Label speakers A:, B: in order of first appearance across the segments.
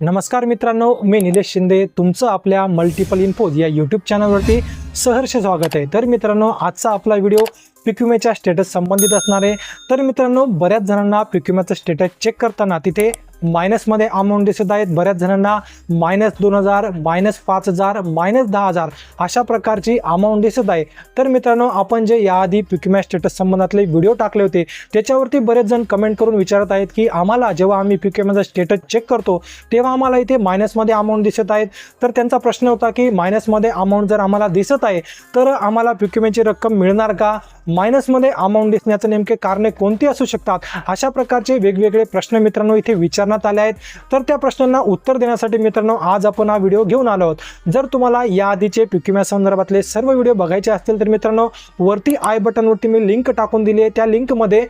A: नमस्कार मित्रांनो मी निलेश शिंदे. तुमचं आपल्या मल्टिपल इन्फोज या यूट्यूब चॅनलवरती सहर्ष स्वागत आहे. तर मित्रांनो आजचा आपला व्हिडिओ पिक्युमेच्या स्टेटस संबंधित असणार आहे. तर मित्रांनो बऱ्याच जणांना पिक्युमेचं स्टेटस चेक करताना तिथे मायनसमध्ये अमाऊंट दिसत आहेत. बऱ्याच जणांना मायनस दोन हजार मायनस पाच हजार मायनस दहा हजार अशा प्रकारची अमाऊंट दिसत आहे. तर मित्रांनो आपण जे याआधी पिक्युमॅ स्टेटस संबंधातले व्हिडिओ टाकले होते त्याच्यावरती बरेच जण कमेंट करून विचारत आहेत की आम्हाला जेव्हा आम्ही पिकमॅचा स्टेटस चेक करतो तेव्हा आम्हाला इथे मायनसमध्ये अमाऊंट दिसत आहेत. तर त्यांचा प्रश्न होता की मायनसमध्ये अमाऊंट जर आम्हाला दिसत आहे तर आम्हाला पिक्युमेची रक्कम मिळणार का? मायनसमध्ये अमाऊंट दिसण्याचं नेमके कारणे कोणती असू शकतात? अशा प्रकारचे वेगवेगळे प्रश्न मित्रांनो इथे विचारण्यात आले आहेत. तर त्या प्रश्नांना उत्तर देण्यासाठी मित्रांनो आज आपण हा व्हिडिओ घेऊन आलो आहोत. जर तुम्हाला या आधीचे पिक्युम्या संदर्भातले सर्व व्हिडिओ बघायचे असतील तर मित्रांनो वरती आय बटनवरती मी लिंक टाकून दिली आहे. त्या लिंकमध्ये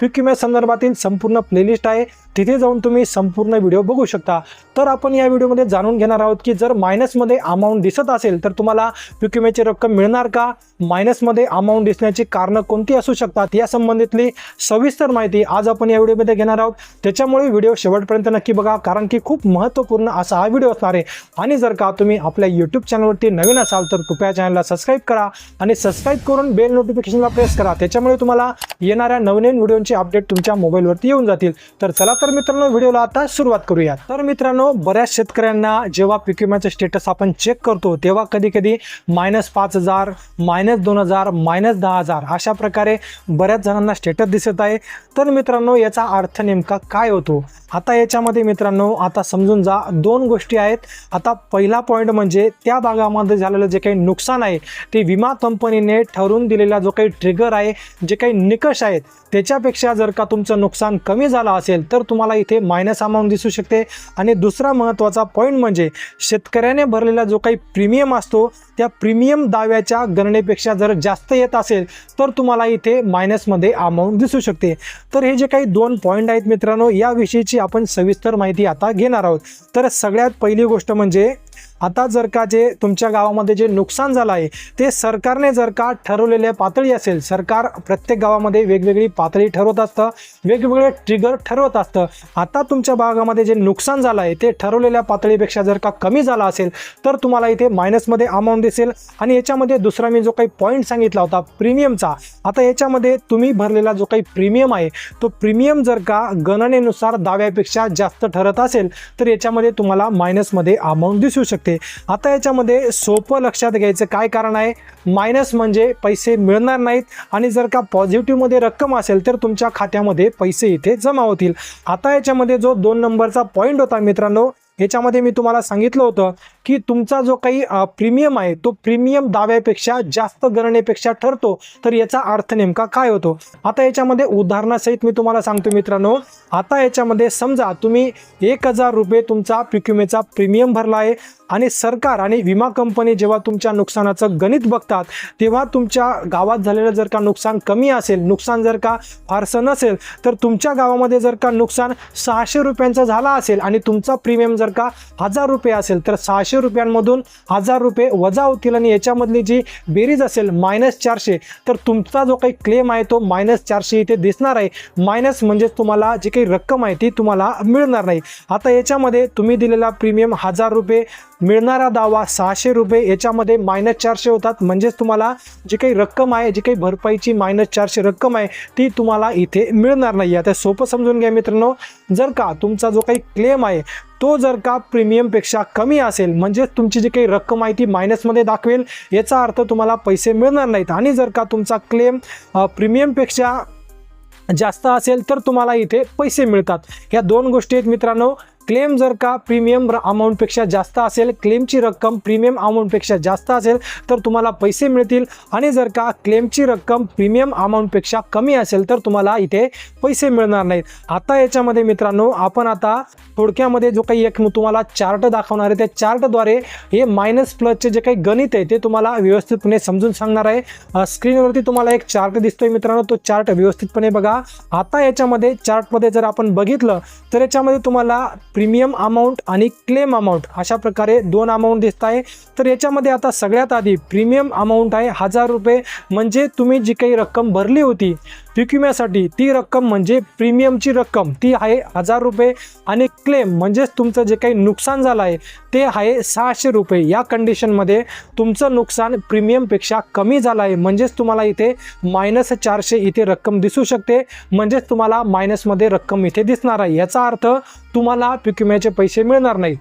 A: पिक्युम्या संदर्भातील संपूर्ण प्लेलिस्ट आहे. तिथे जाऊन तुम्ही संपूर्ण व्हिडिओ बघू शकता. तर आपण या व्हिडिओमध्ये जाणून घेणार आहोत की जर मायनसमध्ये अमाऊंट दिसत असेल तर तुम्हाला पिक्युमेची रक्कम मिळणार का? मायनसमध्ये अमाऊंट दिसण्याची कारणं कोणती असू शकतात? या संबंधितली सविस्तर माहिती आज आपण या व्हिडिओमध्ये घेणार आहोत. त्याच्यामुळे व्हिडिओ शेवटपर्यंत नक्की बघा कारण की खूप महत्त्वपूर्ण असा हा व्हिडिओ असणार आहे. आणि जर का तुम्ही आपल्या यूट्यूब चॅनलवरती नवीन असाल तर कृपया चॅनलला सबस्क्राईब करा आणि सबस्क्राईब करून बेल नोटिफिकेशनला प्रेस करा. त्याच्यामुळे तुम्हाला येणाऱ्या नवनवीन व्हिडिओंचे अपडेट तुमच्या मोबाईलवरती येऊन जातील. तर चला तर मित्रांनो व्हिडिओला आता सुरुवात करूया तर मित्रांनो बऱ्याच शेतकऱ्यांना जेव्हा पीक पिक्युम्याचं स्टेटस आपण चेक करतो तेव्हा कधी कधी मायनस पाच हजार मायनस दोन हजार मायनस दहा हजार अशा प्रकारे बऱ्याच जणांना स्टेटस दिसत आहे. तर मित्रांनो याचा अर्थ नेमका काय होतो? आता याच्यामध्ये मित्रांनो आता समजून जा दोन गोष्टी आहेत. आता पहिला पॉईंट म्हणजे त्या भागामध्ये झालेलं जे काही नुकसान आहे ते विमा कंपनीने ठरवून दिलेला जो काही ट्रिगर आहे जे काही निकष आहेत त्याच्यापेक्षा जर का तुमचं नुकसान कमी झालं असेल तर तुम्हाला इथे मायनस अमाऊंट दिसू शकते. आणि दुसरा महत्त्वाचा पॉईंट म्हणजे शेतकऱ्याने भरलेला जो काही प्रीमियम असतो त्या प्रीमियम दाव्याच्या गणनेपेक्षा जर जास्त येत असेल तर तुम्हाला इथे मायनसमध्ये अमाऊंट दिसू शकते. तर हे जे काही दोन पॉईंट आहेत मित्रांनो याविषयीची आपण सविस्तर माहिती आता घेणार आहोत. तर सगळ्यात पहिली गोष्ट म्हणजे आता जर का जे तुमच्या गावामध्ये जे नुकसान झालं आहे ते सरकारने जर का ठरवलेल्या पातळी असेल सरकार प्रत्येक गावामध्ये वेगवेगळी पातळी ठरवत असतं वेगवेगळे ट्रिगर ठरवत असतं. आता तुमच्या भागामध्ये जे नुकसान झालं आहे ते ठरवलेल्या पातळीपेक्षा जर का कमी झालं असेल तर तुम्हाला इथे मायनसमध्ये अमाऊंट दिसेल. आणि याच्यामध्ये दुसरा मी जो काही पॉईंट सांगितला होता प्रीमियमचा आता याच्यामध्ये तुम्ही भरलेला जो काही प्रीमियम आहे तो प्रीमियम जर का गणनेनुसार दाव्यापेक्षा जास्त ठरत असेल तर याच्यामध्ये तुम्हाला मायनसमध्ये अमाऊंट दिसू शकते. आता याच्यामध्ये सोपं लक्षात घ्यायचं काय कारण आहे? मायनस म्हणजे पैसे मिळणार नाहीत आणि जर का पॉझिटिव्हमध्ये रक्कम असेल तर तुमच्या खात्यामध्ये पैसे इथे जमा होतील. आता याच्यामध्ये जो दोन नंबरचा पॉईंट होता मित्रांनो याच्यामध्ये मी तुम्हाला सांगितलं होतं की तुमचा जो काही प्रीमियम आहे तो प्रीमियम दाव्यापेक्षा जास्त गणनेपेक्षा ठरतो. तर याचा अर्थ नेमका काय होतो? आता याच्यामध्ये उदाहरणासहित मी तुम्हाला सांगतो मित्रांनो. आता याच्यामध्ये समजा तुम्ही एक हजार रुपये तुमचा पिक्युमेचा प्रीमियम भरला आहे आणि सरकार आणि विमा कंपनी जेव्हा तुमच्या नुकसानाचं गणित बघतात तेव्हा तुमच्या गावात झालेलं जर का नुकसान कमी असेल नुकसान जर का फारसं नसेल तर तुमच्या गावामध्ये जर का नुकसान सहाशे रुपयांचं झालं असेल आणि तुमचा प्रीमियम जर का हजार रुपये असेल तर सहाशे रुपयांमधून हजार रुपये वजा होतील आणि याच्यामधली जी बेरीज असेल मायनस चारशे तर तुमचा जो काही क्लेम आहे तो मायनस चारशे इथे दिसणार आहे. मायनस म्हणजेच तुम्हाला जी काही रक्कम आहे ती तुम्हाला मिळणार नाही. आता याच्यामध्ये तुम्ही दिलेला प्रीमियम हजार रुपये मिळणारा दावा सहाशे रुपये याच्यामध्ये मायनस चारशे होतात. म्हणजेच तुम्हाला जी काही रक्कम आहे जी काही भरपाईची मायनस चारशे रक्कम आहे ती तुम्हाला इथे मिळणार नाही. आता सोपं समजून घ्या मित्रांनो. जर का तुमचा जो काही क्लेम आहे तो जर का प्रीमियमपेक्षा कमी असेल म्हणजेच तुमची जी काही रक्कम आहे ती मायनसमध्ये दाखवेल याचा अर्थ तुम्हाला पैसे मिळणार नाहीत. आणि जर का तुमचा क्लेम प्रीमियमपेक्षा जास्त असेल तर तुम्हाला इथे पैसे मिळतात. ह्या दोन गोष्टी आहेत मित्रांनो. क्लेम जर का प्रीमियम अमाऊंटपेक्षा जास्त असेल क्लेमची रक्कम प्रीमियम अमाऊंटपेक्षा जास्त असेल तर तुम्हाला पैसे मिळतील. आणि जर का क्लेमची रक्कम प्रीमियम अमाऊंटपेक्षा कमी असेल तर तुम्हाला इथे पैसे मिळणार नाहीत. आता याच्यामध्ये मित्रांनो आपण आता थोडक्यामध्ये जो काही एक तुम्हाला चार्ट दाखवणार आहे त्या चार्टद्वारे हे मायनस प्लसचे जे काही गणित आहे ते तुम्हाला व्यवस्थितपणे समजून सांगणार आहे. स्क्रीनवरती तुम्हाला एक चार्ट दिसतोय मित्रांनो तो चार्ट व्यवस्थितपणे बघा. आता याच्यामध्ये चार्टमध्ये जर आपण बघितलं तर याच्यामध्ये तुम्हाला प्रीमियम अमाऊंट आणि क्लेम अमाऊंट अशा प्रकारे दोन अमाऊंट दिसत आहे. तर याच्यामध्ये आता सगळ्यात आधी प्रीमियम अमाऊंट आहे हजार रुपये. म्हणजे तुम्ही जी काही रक्कम भरली होती पीक विम्यासाठी ती रक्कम म्हणजे प्रीमियमची रक्कम. ती आहे हजार रुपये आणि क्लेम म्हणजेच तुमचं जे काही नुकसान झालं आहे ते आहे सहाशे रुपये. या कंडिशनमध्ये तुमचं नुकसान प्रीमियमपेक्षा कमी झालं आहे. म्हणजेच तुम्हाला इथे मायनस चारशे इथे रक्कम दिसू शकते. म्हणजेच तुम्हाला मायनसमध्ये रक्कम इथे दिसणार आहे. याचा अर्थ तुम्हाला पीक विम्याचे पैसे मिळणार नाहीत.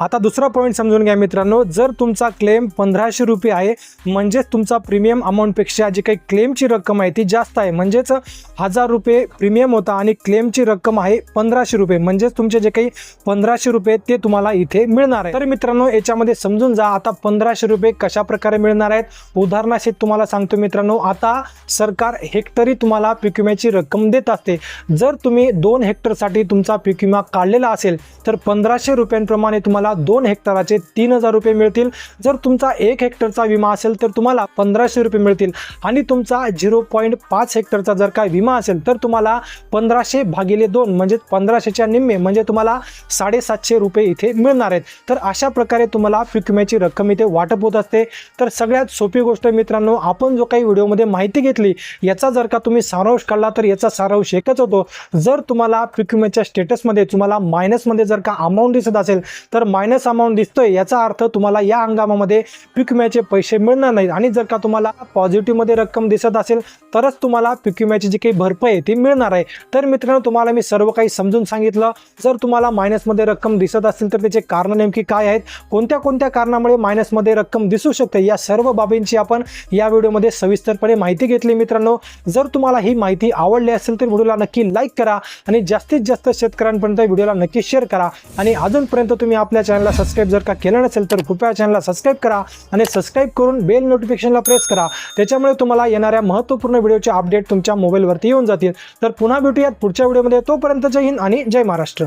A: आता दुसरा पॉईंट समजून घ्या मित्रांनो. जर तुमचा क्लेम पंधराशे रुपये आहे म्हणजेच तुमचा प्रीमियम अमाऊंटपेक्षा जी काही क्लेमची रक्कम आहे ती जास्त आहे. म्हणजेच हजार रुपये प्रीमियम होता आणि क्लेमची रक्कम आहे पंधराशे रुपये. म्हणजेच तुमचे जे काही पंधराशे रुपये ते तुम्हाला इथे मिळणार आहे. तर मित्रांनो याच्यामध्ये समजून जा आता पंधराशे रुपये कशा प्रकारे मिळणार आहेत. उदाहरणाशी तुम्हाला सांगतो मित्रांनो आता सरकार हेक्टरी तुम्हाला पीक विम्याची रक्कम देत असते. जर तुम्ही दोन हेक्टरसाठी तुमचा पीक विमा काढलेला असेल तर पंधराशे रुपयांप्रमाणे तुम्हाला दोन हेक्टराचे तीन हजार रुपये मिळतील. जर तुमचा एक हेक्टरचा विमा असेल तर तुम्हाला पंधराशे रुपये मिळतील. आणि तुमचा झिरो पॉईंट पाच हेक्टरचा जर काय विमा असेल तर तुम्हाला पंधराशे भागिले दोन म्हणजे पंधराशेच्या निम्मे म्हणजे तुम्हाला साडेसातशे रुपये इथे मिळणार आहेत. तर अशा प्रकारे तुम्हाला पीक विम्याची रक्कम इथे वाटप होत असते. तर सगळ्यात सोपी गोष्ट मित्रांनो आपण जो काही व्हिडिओमध्ये माहिती घेतली याचा जर का तुम्ही सारांश काढला तर याचा सारांश एकच होतो. जर तुम्हाला पीक विम्याच्या स्टेटसमध्ये तुम्हाला मायनसमध्ये जर का अमाऊंट दिसत असेल तर मायनस अमाऊंट दिसतोय याचा अर्थ तुम्हाला या हंगामामध्ये पीक विम्याचे पैसे मिळणार नाहीत. आणि जर का तुम्हाला पॉझिटिव्हमध्ये रक्कम दिसत असेल तरच तुम्हाला पीक विम्याची जी काही भरपाई आहे ती मिळणार आहे. तर मित्रांनो तुम्हाला मी सर्व काही समजून सांगितलं. जर तुम्हाला मायनसमध्ये रक्कम दिसत असेल तर त्याचे कारण नेमकी काय आहेत? कोणत्या कोणत्या कारणामुळे मायनसमध्ये रक्कम दिसू शकते? या सर्व बाबींची आपण या व्हिडिओमध्ये सविस्तरपणे माहिती घेतली मित्रांनो. जर तुम्हाला ही माहिती आवडली असेल तर व्हिडिओला नक्की लाईक करा. आणि जास्तीत जास्त शेतकऱ्यांपर्यंत व्हिडिओला नक्की शेअर करा. आणि अजूनपर्यंत तुम्ही आपल्या आपल्या चॅनलला सबस्क्राईब जर का केलं नसेल तर कृपया चॅनलला सबस्क्राईब करा आणि सबस्क्राईब करून बेल नोटिफिकेशनला प्रेस करा. त्याच्यामुळे तुम्हाला येणाऱ्या महत्त्वपूर्ण व्हिडिओचे अपडेट तुमच्या मोबाईलवरती येऊन जातील. तर पुन्हा भेटूयात पुढच्या व्हिडिओमध्ये तोपर्यंत जय हिंद आणि जय महाराष्ट्र.